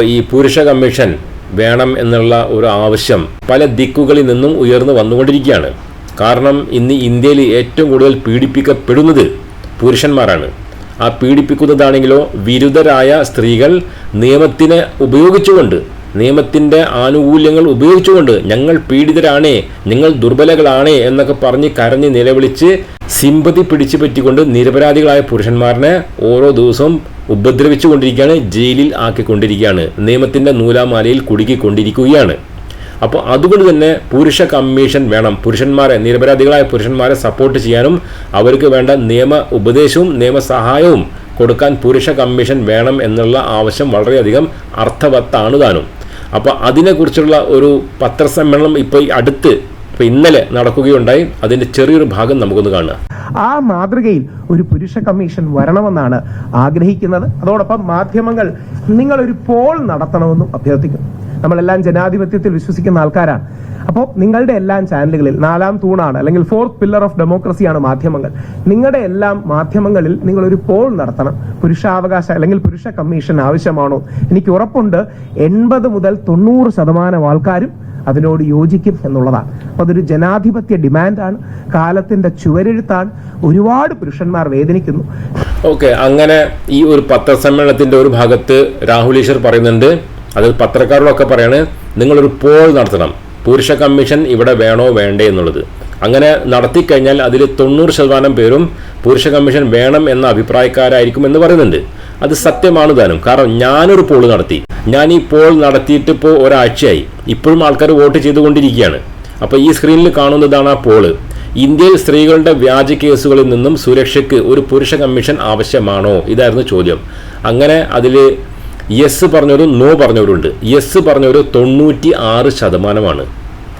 ഈ പുരുഷ കമ്മീഷൻ വേണം എന്നുള്ള ഒരു ആവശ്യം പല ദിക്കുകളിൽ നിന്നും ഉയർന്നു വന്നുകൊണ്ടിരിക്കുകയാണ്. കാരണം ഇന്ന് ഇന്ത്യയിൽ ഏറ്റവും കൂടുതൽ പീഡിപ്പിക്കപ്പെടുന്നത് പുരുഷന്മാരാണ്. ആ പീഡിപ്പിക്കുന്നതാണെങ്കിലോ വിരുദ്ധരായ സ്ത്രീകൾ നിയമത്തിനെ ഉപയോഗിച്ചുകൊണ്ട് നിയമത്തിന്റെ ആനുകൂല്യങ്ങൾ ഉപയോഗിച്ചുകൊണ്ട് ഞങ്ങൾ പീഡിതരാണേ നിങ്ങൾ ദുർബലകളാണേ എന്നൊക്കെ പറഞ്ഞ് കരഞ്ഞ് നിലവിളിച്ച് സിമ്പതി പിടിച്ചു പറ്റിക്കൊണ്ട് നിരപരാധികളായ പുരുഷന്മാരനെ ഓരോ ദിവസവും ഉപദ്രവിച്ചുകൊണ്ടിരിക്കുകയാണ് ജയിലിൽ ആക്കിക്കൊണ്ടിരിക്കുകയാണ് നിയമത്തിന്റെ നൂലാമാലയിൽ കുടുക്കിക്കൊണ്ടിരിക്കുകയാണ്. അപ്പോൾ അതുകൊണ്ട് തന്നെ പുരുഷ കമ്മീഷൻ വേണം. പുരുഷന്മാരെ നിരപരാധികളായ പുരുഷന്മാരെ സപ്പോർട്ട് ചെയ്യാനും അവർക്ക് വേണ്ട നിയമ ഉപദേശവും നിയമ സഹായവും കൊടുക്കാൻ പുരുഷ കമ്മീഷൻ വേണം എന്നുള്ള ആവശ്യം വളരെയധികം അർത്ഥവത്താണ് താനും. അപ്പോൾ അതിനെക്കുറിച്ചുള്ള ഒരു പത്രസമ്മേളനം ഇപ്പോൾ അടുത്ത് ഇപ്പോൾ ഇന്നലെ നടക്കുകയുണ്ടായി. അതിന്റെ ചെറിയൊരു ഭാഗം നമുക്കൊന്ന് കാണുക ആ മാതൃകയിൽ ഒരു പുരുഷ കമ്മീഷൻ വരണമെന്നാണ് ആഗ്രഹിക്കുന്നത്. അതോടൊപ്പം മാധ്യമങ്ങൾ നിങ്ങൾ ഒരു പോൾ നടത്തണമെന്നും അഭ്യർത്ഥിക്കുന്നു. നമ്മളെല്ലാം ജനാധിപത്യത്തിൽ വിശ്വസിക്കുന്ന ആൾക്കാരാണ്. അപ്പോൾ നിങ്ങളുടെ എല്ലാം ചാനലുകളിൽ നാലാം തൂണാണ് അല്ലെങ്കിൽ ഫോർത്ത് പില്ലർ ഓഫ് ഡെമോക്രസിയാണ് മാധ്യമങ്ങൾ. നിങ്ങളുടെ എല്ലാം മാധ്യമങ്ങളിൽ നിങ്ങൾ ഒരു പോൾ നടത്തണം. പുരുഷാവകാശ അല്ലെങ്കിൽ പുരുഷ കമ്മീഷൻ ആവശ്യമാണോ? എനിക്ക് ഉറപ്പുണ്ട്. എൺപത് മുതൽ തൊണ്ണൂറ് ശതമാനം ആൾക്കാരും അതിനോട് യോജിക്കും എന്നുള്ളതാണ്. അപ്പൊ അതൊരു ജനാധിപത്യ ഡിമാൻഡാണ്. കാലത്തിന്റെ ചുവരെഴുത്താണ്. ഒരുപാട് പുരുഷന്മാർ വേദനിക്കുന്നു. ഓക്കെ അങ്ങനെ ഈ ഒരു പത്രസമ്മേളനത്തിന്റെ ഒരു ഭാഗത്ത് രാഹുൽ ഈശ്വർ പറയുന്നുണ്ട്. അത് പത്രക്കാരോടൊക്കെ പറയാണ് നിങ്ങളൊരു പോൾ നടത്തണം. പുരുഷ കമ്മീഷൻ ഇവിടെ വേണോ വേണ്ടേ എന്നുള്ളത്. അങ്ങനെ നടത്തിക്കഴിഞ്ഞാൽ അതിൽ തൊണ്ണൂറ് ശതമാനം പേരും പുരുഷ കമ്മീഷൻ വേണം എന്ന അഭിപ്രായക്കാരായിരിക്കും എന്ന് പറയുന്നുണ്ട്. അത് സത്യമാണ് താനും. കാരണം ഞാനൊരു പോൾ നടത്തി. ഞാൻ ഈ പോൾ നടത്തിയിട്ട് ഇപ്പോൾ ഒരാഴ്ചയായി. ഇപ്പോഴും ആൾക്കാർ വോട്ട് ചെയ്തുകൊണ്ടിരിക്കുകയാണ്. അപ്പോൾ ഈ സ്ക്രീനിൽ കാണുന്നതാണ് ആ പോൾ ഇന്ത്യയിൽ സ്ത്രീകളുടെ വ്യാജ കേസുകളിൽ നിന്നും സുരക്ഷയ്ക്ക് ഒരു പുരുഷ കമ്മീഷൻ ആവശ്യമാണോ? ഇതായിരുന്നു ചോദ്യം. അങ്ങനെ അതിൽ യെസ് പറഞ്ഞവരും നോ പറഞ്ഞവരുണ്ട്. യെസ് പറഞ്ഞവർ തൊണ്ണൂറ്റി ആറ് ശതമാനമാണ്.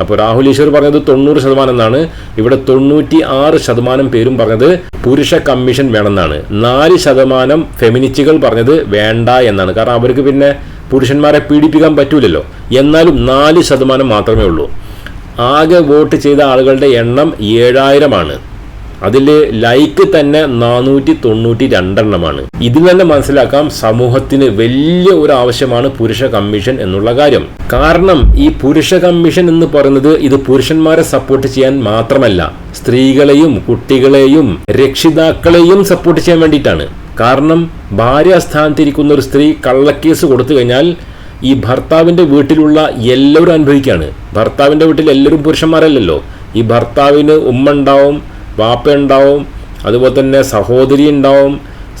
അപ്പോൾ രാഹുൽ ഈശ്വർ പറഞ്ഞത് തൊണ്ണൂറ് ശതമാനം എന്നാണ്. ഇവിടെ തൊണ്ണൂറ്റി ആറ് ശതമാനം പേരും പറഞ്ഞത് പുരുഷ കമ്മീഷൻ വേണമെന്നാണ്. നാല് ശതമാനം ഫെമിനിസ്റ്റുകൾ പറഞ്ഞത് വേണ്ട എന്നാണ്. കാരണം അവർക്ക് പിന്നെ പുരുഷന്മാരെ പീഡിപ്പിക്കാൻ പറ്റൂലല്ലോ. എന്നാലും നാല് ശതമാനം മാത്രമേ ഉള്ളൂ. ആകെ വോട്ട് ചെയ്ത ആളുകളുടെ എണ്ണം ഏഴായിരമാണ്. അതിൽ ലൈക്ക് തന്നെ നാനൂറ്റി തൊണ്ണൂറ്റി രണ്ടെണ്ണമാണ് ഇതിൽ തന്നെ മനസ്സിലാക്കാം സമൂഹത്തിന് വലിയ ഒരു ആവശ്യമാണ് പുരുഷ കമ്മീഷൻ എന്നുള്ള കാര്യം. കാരണം ഈ പുരുഷ കമ്മീഷൻ എന്ന് പറയുന്നത് ഇത് പുരുഷന്മാരെ സപ്പോർട്ട് ചെയ്യാൻ മാത്രമല്ല സ്ത്രീകളെയും കുട്ടികളെയും രക്ഷിതാക്കളെയും സപ്പോർട്ട് ചെയ്യാൻ വേണ്ടിയിട്ടാണ്. കാരണം ഭാര്യ ഭാര്യാസ്ഥാനത്തിരിക്കുന്ന ഒരു സ്ത്രീ കള്ളക്കേസ് കൊടുത്തു കഴിഞ്ഞാൽ ഈ ഭർത്താവിന്റെ വീട്ടിലുള്ള എല്ലാവരും അനുഭവിക്കുകയാണ്. ഭർത്താവിന്റെ വീട്ടിൽ എല്ലാവരും പുരുഷന്മാരല്ലല്ലോ. ഈ ഭർത്താവിന് ഉമ്മ ഉണ്ടാവും വാപ്പ ഉണ്ടാവും അതുപോലെ തന്നെ സഹോദരി ഉണ്ടാവും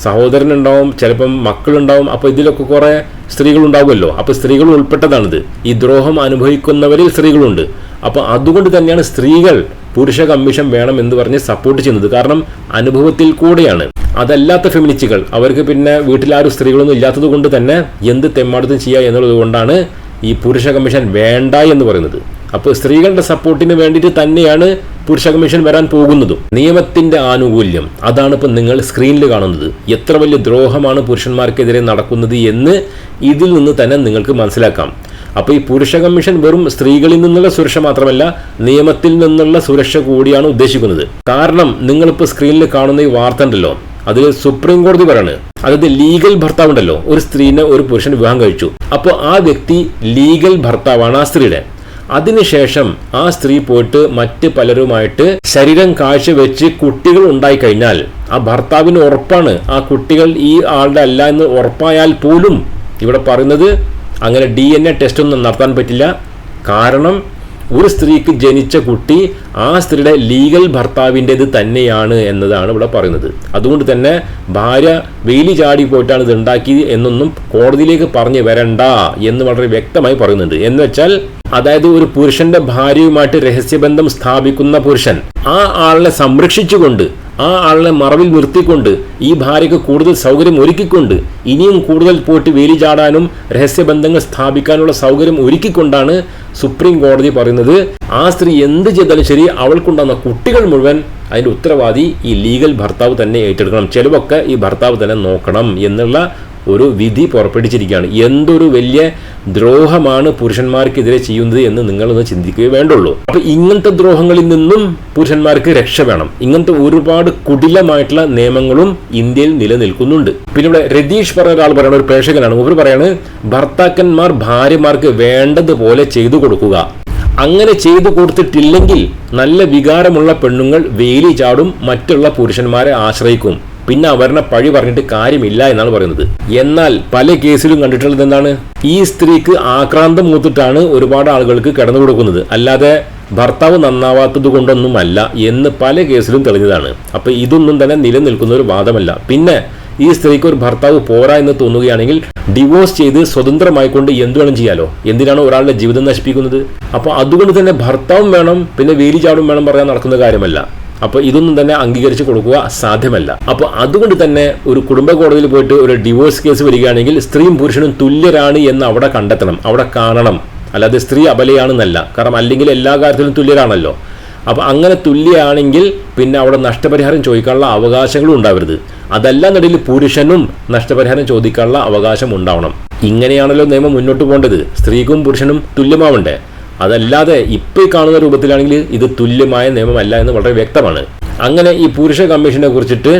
സഹോദരൻ ഉണ്ടാവും ചിലപ്പം മക്കളുണ്ടാവും അപ്പോൾ ഇതിലൊക്കെ കുറേ സ്ത്രീകളുണ്ടാവുമല്ലോ. അപ്പോൾ സ്ത്രീകൾ ഉൾപ്പെട്ടതാണിത്. ഈ ദ്രോഹം അനുഭവിക്കുന്നവരിൽ സ്ത്രീകളുണ്ട്. അപ്പോൾ അതുകൊണ്ട് തന്നെയാണ് സ്ത്രീകൾ പുരുഷ കമ്മീഷൻ വേണം എന്ന് പറഞ്ഞ് സപ്പോർട്ട് ചെയ്യുന്നത്. കാരണം അനുഭവത്തിൽ കൂടെയാണ്. അതല്ലാത്ത ഫെമിനിസ്റ്റുകൾ അവർക്ക് പിന്നെ വീട്ടിലാരും സ്ത്രീകളൊന്നും ഇല്ലാത്തത് കൊണ്ട് തന്നെ എന്ത് തെമ്മാടത്തും ചെയ്യുക എന്നുള്ളത് കൊണ്ടാണ് ഈ പുരുഷ കമ്മീഷൻ വേണ്ട എന്ന് പറയുന്നത്. അപ്പോൾ സ്ത്രീകളുടെ സപ്പോർട്ടിന് വേണ്ടിയിട്ട് തന്നെയാണ് പുരുഷ കമ്മീഷൻ വരാൻ പോകുന്നതും നിയമത്തിന്റെ ആനുകൂല്യം. അതാണ് ഇപ്പം നിങ്ങൾ സ്ക്രീനിൽ കാണുന്നത്. എത്ര വലിയ ദ്രോഹമാണ് പുരുഷന്മാർക്കെതിരെ നടക്കുന്നത് എന്ന് ഇതിൽ നിന്ന് തന്നെ നിങ്ങൾക്ക് മനസ്സിലാക്കാം. അപ്പോൾ ഈ പുരുഷ കമ്മീഷൻ വെറും സ്ത്രീകളിൽ നിന്നുള്ള സുരക്ഷ മാത്രമല്ല നിയമത്തിൽ നിന്നുള്ള സുരക്ഷ കൂടിയാണ് ഉദ്ദേശിക്കുന്നത്. കാരണം നിങ്ങളിപ്പോൾ സ്ക്രീനിൽ കാണുന്ന ഈ വാർത്ത ഉണ്ടല്ലോ അതിൽ സുപ്രീം കോടതി പറയാണ് അതായത് ലീഗൽ ഭർത്താവ് ഉണ്ടല്ലോ ഒരു സ്ത്രീനെ ഒരു പുരുഷൻ വിവാഹം കഴിച്ചു. അപ്പോൾ ആ വ്യക്തി ലീഗൽ ഭർത്താവാണ് ആ സ്ത്രീയുടെ. അതിനുശേഷം ആ സ്ത്രീ പോയിട്ട് മറ്റ് പലരുമായിട്ട് ശരീരം കാഴ്ചവെച്ച് കുട്ടികൾ ഉണ്ടായി കഴിഞ്ഞാൽ ആ ഭർത്താവിന് ഉറപ്പാണ്. ആ കുട്ടികൾ ഈ ആളുടെ അല്ല എന്ന് ഉറപ്പായാൽ പോലും ഇവിടെ പറയുന്നത് അങ്ങനെ ഡി എൻ എ ടെസ്റ്റ് ഒന്നും നടത്താൻ പറ്റില്ല. കാരണം ഒരു സ്ത്രീക്ക് ജനിച്ച കുട്ടി ആ സ്ത്രീയുടെ ലീഗൽ ഭർത്താവിന്റെത് തന്നെയാണ് എന്നതാണ് ഇവിടെ പറയുന്നത്. അതുകൊണ്ട് തന്നെ ഭാര്യ വെയിലി ചാടി പോയിട്ടാണ് ഇത് ഉണ്ടാക്കിയത് എന്നൊന്നും കോടതിയിലേക്ക് പറഞ്ഞു വരണ്ട എന്ന് വളരെ വ്യക്തമായി പറയുന്നുണ്ട്. എന്ന് വെച്ചാൽ അതായത് ഒരു പുരുഷന്റെ ഭാര്യയുമായിട്ട് രഹസ്യബന്ധം സ്ഥാപിക്കുന്ന പുരുഷൻ ആ ആളിനെ സംരക്ഷിച്ചുകൊണ്ട് ആ ആളിനെ മറവിൽ നിർത്തിക്കൊണ്ട് ഈ ഭാര്യയ്ക്ക് കൂടുതൽ സൗകര്യം ഒരുക്കിക്കൊണ്ട് ഇനിയും കൂടുതൽ പോയിട്ട് വേലി ചാടാനും രഹസ്യബന്ധങ്ങൾ സ്ഥാപിക്കാനുള്ള സൗകര്യം ഒരുക്കിക്കൊണ്ടാണ് സുപ്രീം കോടതി പറയുന്നത്. ആ സ്ത്രീ എന്ത് ചെയ്താലും ശരി അവൾക്കുണ്ടാകുന്ന കുട്ടികൾ മുഴുവൻ അതിന്റെ ഉത്തരവാദി ഈ ലീഗൽ ഭർത്താവ് തന്നെ ഏറ്റെടുക്കണം. ചിലവൊക്കെ ഈ ഭർത്താവ് തന്നെ നോക്കണം എന്നുള്ള ഒരു വിധി പുറപ്പെടുവിച്ചിരിക്കുകയാണ്. എന്തൊരു വലിയ ദ്രോഹമാണ് പുരുഷന്മാർക്കെതിരെ ചെയ്യുന്നത് എന്ന് നിങ്ങളൊന്ന് ചിന്തിക്കുകയേ വേണ്ടുള്ളൂ. അപ്പൊ ഇങ്ങനത്തെ ദ്രോഹങ്ങളിൽ നിന്നും പുരുഷന്മാർക്ക് രക്ഷ വേണം. ഇങ്ങനത്തെ ഒരുപാട് കുടിലമായിട്ടുള്ള നിയമങ്ങളും ഇന്ത്യയിൽ നിലനിൽക്കുന്നുണ്ട്. പിന്നെ ഇവിടെ രതീഷ് പറഞ്ഞ ഒരാൾ പറയുന്ന ഒരു പ്രേക്ഷകനാണ്. ഇവർ പറയാണ് ഭർത്താക്കന്മാർ ഭാര്യമാർക്ക് വേണ്ടതുപോലെ ചെയ്തു കൊടുക്കുക. അങ്ങനെ ചെയ്തു കൊടുത്തിട്ടില്ലെങ്കിൽ നല്ല വികാരമുള്ള പെണ്ണുങ്ങൾ വേലി ചാടും മറ്റുള്ള പുരുഷന്മാരെ ആശ്രയിക്കും. പിന്നെ അവരുടെ പഴി പറഞ്ഞിട്ട് കാര്യമില്ല എന്നാണ് പറയുന്നത്. എന്നാൽ പല കേസിലും കണ്ടിട്ടുള്ളത് എന്താണ്? ഈ സ്ത്രീക്ക് ആക്രാന്തം മൂത്തിട്ടാണ് ഒരുപാട് ആളുകൾക്ക് കിടന്നു കൊടുക്കുന്നത്. അല്ലാതെ ഭർത്താവ് നന്നാവാത്തത് കൊണ്ടൊന്നുമല്ല എന്ന് പല കേസിലും തെളിഞ്ഞതാണ്. അപ്പൊ ഇതൊന്നും തന്നെ നിലനിൽക്കുന്ന ഒരു വാദമല്ല. പിന്നെ ഈ സ്ത്രീക്ക് ഒരു ഭർത്താവ് പോരാ എന്ന് തോന്നുകയാണെങ്കിൽ ഡിവോഴ്സ് ചെയ്ത് സ്വതന്ത്രമായിക്കൊണ്ട് എന്ത് വേണം ചെയ്യാലോ? എന്തിനാണ് ഒരാളുടെ ജീവിതം നശിപ്പിക്കുന്നത്? അപ്പോൾ അതുകൊണ്ട് തന്നെ ഭർത്താവും വേണം പിന്നെ വേലിചാടും വേണം പറയാൻ നടക്കുന്ന കാര്യമല്ല. അപ്പോൾ ഇതൊന്നും തന്നെ അംഗീകരിച്ച് കൊടുക്കുക സാധ്യമല്ല. അപ്പോൾ അതുകൊണ്ട് തന്നെ ഒരു കുടുംബ കോടതിയിൽ പോയിട്ട് ഒരു ഡിവോഴ്സ് കേസ് വരികയാണെങ്കിൽ സ്ത്രീയും പുരുഷനും തുല്യരാണ് എന്ന് അവിടെ കണ്ടെത്തണം. അവിടെ കാണണം. അല്ലാതെ സ്ത്രീ അബലയാണെന്നല്ല. കാരണം അല്ലെങ്കിൽ എല്ലാ കാര്യത്തിലും തുല്യരാണല്ലോ. അപ്പോൾ അങ്ങനെ തുല്യമാണെങ്കിൽ പിന്നെ അവിടെ നഷ്ടപരിഹാരം ചോദിക്കാനുള്ള അവകാശങ്ങളും ഉണ്ടാവരുത്. അതല്ല നിലയിൽ പുരുഷനും നഷ്ടപരിഹാരം ചോദിക്കാനുള്ള അവകാശം ഉണ്ടാവണം. ഇങ്ങനെയാണല്ലോ നിയമം മുന്നോട്ട് പോകേണ്ടത്. സ്ത്രീക്കും പുരുഷനും തുല്യമാവണ്ടേ? അതല്ലാതെ ഇപ്പോൾ ഈ കാണുന്ന രൂപത്തിലാണെങ്കിൽ ഇത് തുല്യമായ നിയമമല്ല എന്ന് വളരെ വ്യക്തമാണ്. അങ്ങനെ ഈ പുരുഷ കമ്മീഷനെ കുറിച്ചിട്ട്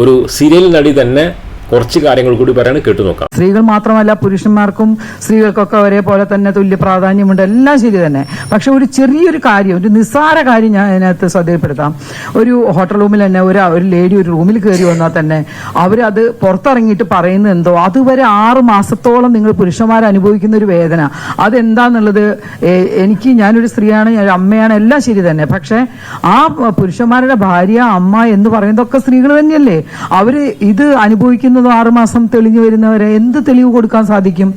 ഒരു സീരിയൽ നടി തന്നെ കുറച്ച് കാര്യങ്ങൾ കൂടി പറയാണ് കേട്ടു നോക്കാം. സ്ത്രീകൾ മാത്രമല്ല പുരുഷന്മാർക്കും സ്ത്രീകൾക്കൊക്കെ ഒരേപോലെ തന്നെ തുല്യ പ്രാധാന്യമുണ്ട്. എല്ലാം ശരി തന്നെ. പക്ഷെ ഒരു ചെറിയൊരു കാര്യം ഒരു നിസ്സാര കാര്യം ഞാൻ അതിനകത്ത് ശ്രദ്ധയിൽപ്പെടുത്താം. ഒരു ഹോട്ടൽ റൂമിൽ തന്നെ ഒരു ഒരു ലേഡി ഒരു റൂമിൽ കയറി വന്നാൽ തന്നെ അവരത് പുറത്തിറങ്ങിയിട്ട് പറയുന്നത് എന്തോ? അതുവരെ ആറ് മാസത്തോളം നിങ്ങൾ പുരുഷന്മാർ അനുഭവിക്കുന്ന ഒരു വേദന. അതെന്താന്നുള്ളത് എനിക്ക് ഞാനൊരു സ്ത്രീയാണ് ഞാൻ അമ്മയാണ് എല്ലാം ശരി തന്നെ. പക്ഷെ ആ പുരുഷന്മാരുടെ ഭാര്യ അമ്മ എന്ന് പറയുന്നതൊക്കെ സ്ത്രീകൾ തന്നെയല്ലേ? അവർ ഇത് അനുഭവിക്കുന്നതും ആറുമാസം തെളിഞ്ഞു വരുന്നവരെ എന്ത് തെളിവ് കൊടുക്കാൻ സാധിക്കും?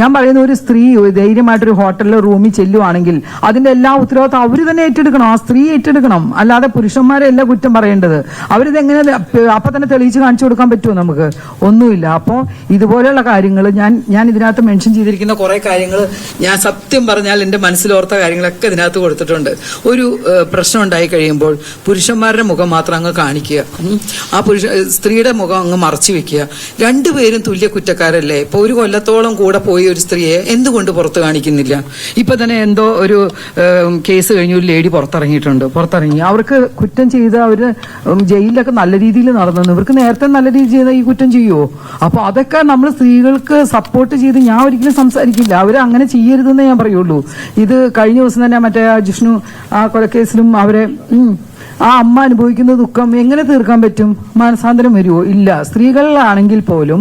ഞാൻ പറയുന്ന ഒരു സ്ത്രീ ധൈര്യമായിട്ടൊരു ഹോട്ടലിലെ റൂമിൽ ചെല്ലുവാണെങ്കിൽ അതിന്റെ എല്ലാ ഉത്തരവാദിത്വം അവർ തന്നെ ഏറ്റെടുക്കണം. ആ സ്ത്രീ ഏറ്റെടുക്കണം. അല്ലാതെ പുരുഷന്മാരെ അല്ല കുറ്റം പറയേണ്ടത്. അവരിത് എങ്ങനെ അപ്പൊ തന്നെ തെളിയിച്ച് കാണിച്ചു കൊടുക്കാൻ പറ്റുമോ നമുക്ക്? ഒന്നുമില്ല. അപ്പോൾ ഇതുപോലെയുള്ള കാര്യങ്ങൾ ഞാൻ ഞാൻ ഇതിനകത്ത് മെൻഷൻ ചെയ്തിരിക്കുന്ന കുറെ കാര്യങ്ങൾ ഞാൻ സത്യം പറഞ്ഞാൽ എന്റെ മനസ്സിലോർത്ത കാര്യങ്ങളൊക്കെ ഇതിനകത്ത് കൊടുത്തിട്ടുണ്ട്. ഒരു പ്രശ്നം ഉണ്ടായി കഴിയുമ്പോൾ പുരുഷന്മാരുടെ മുഖം മാത്രം അങ്ങ് കാണിക്കുക. ആ പുരുഷ സ്ത്രീയുടെ മുഖം അങ്ങ് മറച്ചു വെക്കുക. രണ്ടുപേരും തുല്യ കുറ്റക്കാരല്ലേ? ഇപ്പൊ ഒരു കൊല്ലത്തോളം കൂടെ പോയി ഒരു സ്ത്രീയെ എന്തുകൊണ്ട് പുറത്ത് കാണിക്കുന്നില്ല? ഇപ്പൊ തന്നെ എന്തോ ഒരു കേസ് കഴിഞ്ഞ ഒരു ലേഡി പുറത്തിറങ്ങിയിട്ടുണ്ട്. പുറത്തിറങ്ങി. അവർക്ക് കുറ്റം ചെയ്ത് അവർ ജയിലിലൊക്കെ നല്ല രീതിയിൽ നടന്നു ഇവർക്ക് നേരത്തെ നല്ല രീതിയിൽ ചെയ്ത ഈ കുറ്റം ചെയ്യുമോ അപ്പൊ അതൊക്കെ നമ്മൾ സ്ത്രീകൾക്ക് സപ്പോർട്ട് ചെയ്ത് ഞാൻ ഒരിക്കലും സംസാരിക്കില്ല. അവർ അങ്ങനെ ചെയ്യരുതെന്ന് ഞാൻ പറയുള്ളൂ. ഇത് കഴിഞ്ഞ ദിവസം തന്നെ മറ്റേ ജിഷ്ണു ആ കൊലക്കേസിലും അവരെ ആ അമ്മ അനുഭവിക്കുന്ന ദുഃഖം എങ്ങനെ തീർക്കാൻ പറ്റും? മാനസാന്തരം വരുമോ ഇല്ല. സ്ത്രീകളിലാണെങ്കിൽ പോലും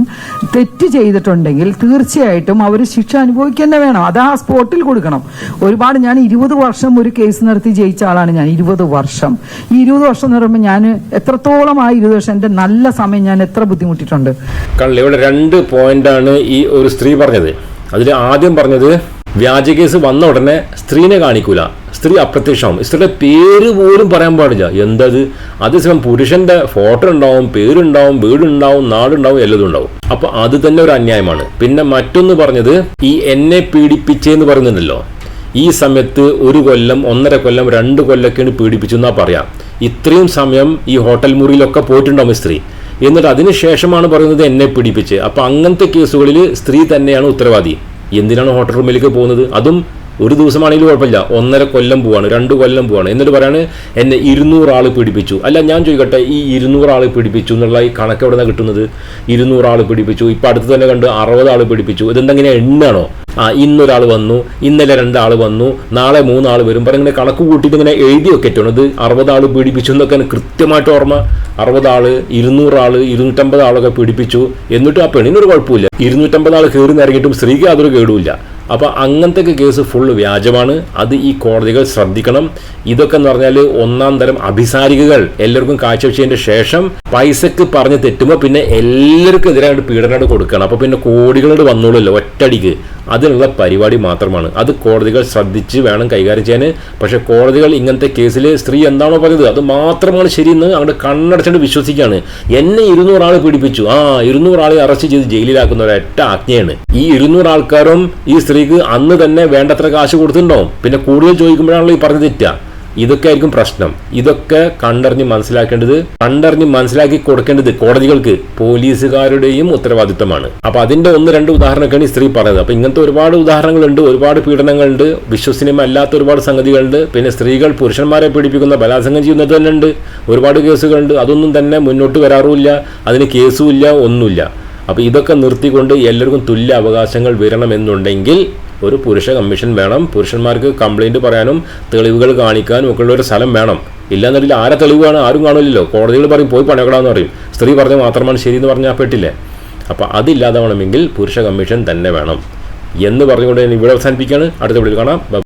തെറ്റ് ചെയ്തിട്ടുണ്ടെങ്കിൽ തീർച്ചയായിട്ടും അവർ ശിക്ഷ അനുഭവിക്കുക വേണം. അത് ആ സ്പോട്ടിൽ കൊടുക്കണം. ഒരുപാട് ഞാൻ ഇരുപത് വർഷം ഒരു കേസ് നടത്തി ജയിച്ച ആളാണ് ഞാൻ. ഇരുപത് വർഷം. ഈ ഇരുപത് വർഷം എന്ന് പറയുമ്പോൾ ഞാൻ എത്രത്തോളം ആ ഇരുപത് വർഷം എന്റെ നല്ല സമയം ഞാൻ എത്ര ബുദ്ധിമുട്ടിയിട്ടുണ്ട്. കണ്ടില്ലേ ഇവിടെ രണ്ട് പോയിന്റാണ് ഈ ഒരു സ്ത്രീ പറഞ്ഞത്. അതിൽ ആദ്യം പറഞ്ഞത് വ്യാജ കേസ് വന്ന ഉടനെ സ്ത്രീനെ കാണിക്കൂല. സ്ത്രീ അപ്രത്യക്ഷമാവും. സ്ത്രീയുടെ പേര് പോലും പറയാൻ പാടില്ല. എന്തത്? അതേസമയം പുരുഷന്റെ ഫോട്ടോ ഉണ്ടാവും പേരുണ്ടാവും വീടുണ്ടാവും നാടുണ്ടാവും എല്ലതും ഉണ്ടാവും. അപ്പൊ അത് തന്നെ ഒരു അന്യായമാണ്. പിന്നെ മറ്റൊന്ന് പറഞ്ഞത് ഈ എന്നെ പീഡിപ്പിച്ചെന്ന് പറയുന്നുണ്ടല്ലോ. ഈ സമയത്ത് ഒരു കൊല്ലം ഒന്നര കൊല്ലം രണ്ട് കൊല്ലൊക്കെയാണ് പീഡിപ്പിച്ചു എന്നാ പറയാം. ഇത്രയും സമയം ഈ ഹോട്ടൽ മുറിയിലൊക്കെ പോയിട്ടുണ്ടാവും സ്ത്രീ. എന്നിട്ട് അതിനുശേഷമാണ് പറയുന്നത് എന്നെ പീഡിപ്പിച്ച്. അപ്പൊ അങ്ങനത്തെ കേസുകളിൽ സ്ത്രീ തന്നെയാണ് ഉത്തരവാദി. എന്തിനാണ് ഹോട്ടൽ റൂമിലേക്ക് പോകുന്നത്? അതും ഒരു ദിവസമാണെങ്കിലും കുഴപ്പമില്ല. ഒന്നര കൊല്ലം പോവാണ് രണ്ട് കൊല്ലം പോവാണ്. എന്നിട്ട് പറയാണ് എന്നെ ഇരുന്നൂറ് ആൾ പീഡിപ്പിച്ചു അല്ല ഞാൻ ചോദിക്കട്ടെ ഈ ഇരുന്നൂറ് ആൾ പീഡിപ്പിച്ചു എന്നുള്ള ഈ കണക്ക് എവിടെ കിട്ടുന്നത്? ഇരുന്നൂറ് ആൾ പീഡിപ്പിച്ചു ഇപ്പം അടുത്ത് തന്നെ കണ്ട് അറുപത് ആൾ പീഡിപ്പിച്ചു ഇതെന്തെങ്ങനെ എണ്ണാണോ? ആ ഇന്നൊരാൾ വന്നു ഇന്നലെ രണ്ടാൾ വന്നു നാളെ മൂന്നാൾ വരും. പറഞ്ഞ് ഇങ്ങനെ കണക്ക് കൂട്ടിയിട്ട് ഇങ്ങനെ എഴുതി വെക്കറ്റാണ് ഇത് അറുപത് ആൾ എന്നൊക്കെ കൃത്യമായിട്ട് ഓർമ്മ. അറുപത് ആൾ ഇരുന്നൂറ് ആൾ ഇരുന്നൂറ്റമ്പത് ആളൊക്കെ പീഡിപ്പിച്ചു എന്നിട്ട് ആ പെണ്ണിനൊരു കുഴപ്പമില്ല. ഇരുന്നൂറ്റമ്പത് ആൾ കയറി നിറങ്ങിയിട്ടും സ്ത്രീക്ക് യാതൊരു കേടുമില്ല. അപ്പോൾ അങ്ങനത്തെ കേസ് ഫുള്ള് വ്യാജമാണ്. അത് ഈ കോടതികൾ ശ്രദ്ധിക്കണം. ഇതൊക്കെ എന്ന് പറഞ്ഞാൽ ഒന്നാം തരം അഭിസാരികകൾ എല്ലാവർക്കും കാഴ്ചവെച്ചതിന്റെ ശേഷം പൈസക്ക് പറഞ്ഞ് തെറ്റുമ്പോൾ പിന്നെ എല്ലാവർക്കും എതിരായിട്ട് പീഡനമായിട്ട് കൊടുക്കണം. അപ്പോൾ പിന്നെ കോടികളോട് വന്നോളൂല്ലോ ഒറ്റടിക്ക് അതിനുള്ള പരിപാടി മാത്രമാണ്. അത് കോടതികൾ ശ്രദ്ധിച്ച് വേണം കൈകാര്യം ചെയ്യാൻ. പക്ഷെ കോടതികൾ ഇങ്ങനത്തെ കേസിൽ സ്ത്രീ എന്താണോ പറഞ്ഞത് അത് മാത്രമാണ് ശരിയെന്ന് അങ്ങോട്ട് കണ്ണടച്ചിട്ട് വിശ്വസിക്കുകയാണ് എന്നെ ഇരുന്നൂറ് ആൾ പീഡിപ്പിച്ചു. ആ ഇരുന്നൂറ് ആളെ അറസ്റ്റ് ചെയ്ത് ജയിലിലാക്കുന്ന ഒരൊറ്റ ആജ്ഞയാണ്. ഈ ഇരുന്നൂറ് ആൾക്കാരും ഈ സ്ത്രീക്ക് അന്ന് തന്നെ വേണ്ടത്ര കാശ് കൊടുത്തിട്ടുണ്ടാവും പിന്നെ കൂടുതൽ ചോദിക്കുമ്പോഴാണല്ലോ ഈ പറഞ്ഞു തെറ്റുക ഇതൊക്കെ ആയിരിക്കും പ്രശ്നം. ഇതൊക്കെ കണ്ടറിഞ്ഞ് മനസ്സിലാക്കേണ്ടത് കണ്ടറിഞ്ഞ് മനസ്സിലാക്കി കൊടുക്കേണ്ടത് കോടതികൾക്ക് പോലീസുകാരുടെയും ഉത്തരവാദിത്തമാണ് അപ്പൊ അതിന്റെ ഒന്ന് രണ്ട് ഉദാഹരണമൊക്കെയാണ് ഈ സ്ത്രീ പറയുന്നത് അപ്പൊ ഇങ്ങനത്തെ ഒരുപാട് ഉദാഹരണങ്ങളുണ്ട് ഒരുപാട് പീഡനങ്ങളുണ്ട് വിശ്വസനീയമല്ലാത്ത ഒരുപാട് സംഗതികളുണ്ട്. പിന്നെ സ്ത്രീകൾ പുരുഷന്മാരെ പീഡിപ്പിക്കുന്ന ബലാത്സംഗം ചെയ്യുന്നത് തന്നെ ഉണ്ട്. ഒരുപാട് കേസുകളുണ്ട്. അതൊന്നും തന്നെ മുന്നോട്ട് വരാറുമില്ല. അതിന് കേസുമില്ല ഒന്നുമില്ല. അപ്പോൾ ഇതൊക്കെ നിർത്തിക്കൊണ്ട് എല്ലാവർക്കും തുല്യ അവകാശങ്ങൾ വരണമെന്നുണ്ടെങ്കിൽ ഒരു പുരുഷ കമ്മീഷൻ വേണം. പുരുഷന്മാർക്ക് കംപ്ലൈന്റ് പറയാനും തെളിവുകൾ കാണിക്കാനും ഒക്കെ ഉള്ള ഒരു സ്ഥലം വേണം. ഇല്ലാന്നുണ്ടെങ്കിൽ ആരെ തെളിവാണ് ആരും കാണില്ലല്ലോ. കോടതികൾ പറയും പോയി പണിയക്കടാന്ന് പറയും. സ്ത്രീ പറഞ്ഞ മാത്രമാണ് ശരി എന്ന് പറഞ്ഞാൽ പറ്റില്ലേ അപ്പോൾ അതില്ലാതാവണമെങ്കിൽ പുരുഷ കമ്മീഷൻ തന്നെ വേണം. എന്ന് പറഞ്ഞുകൊണ്ട് ഞാൻ ഇവിടെ അവസാനിപ്പിക്കുകയാണ്. അടുത്ത വീട്ടിൽ കാണാം.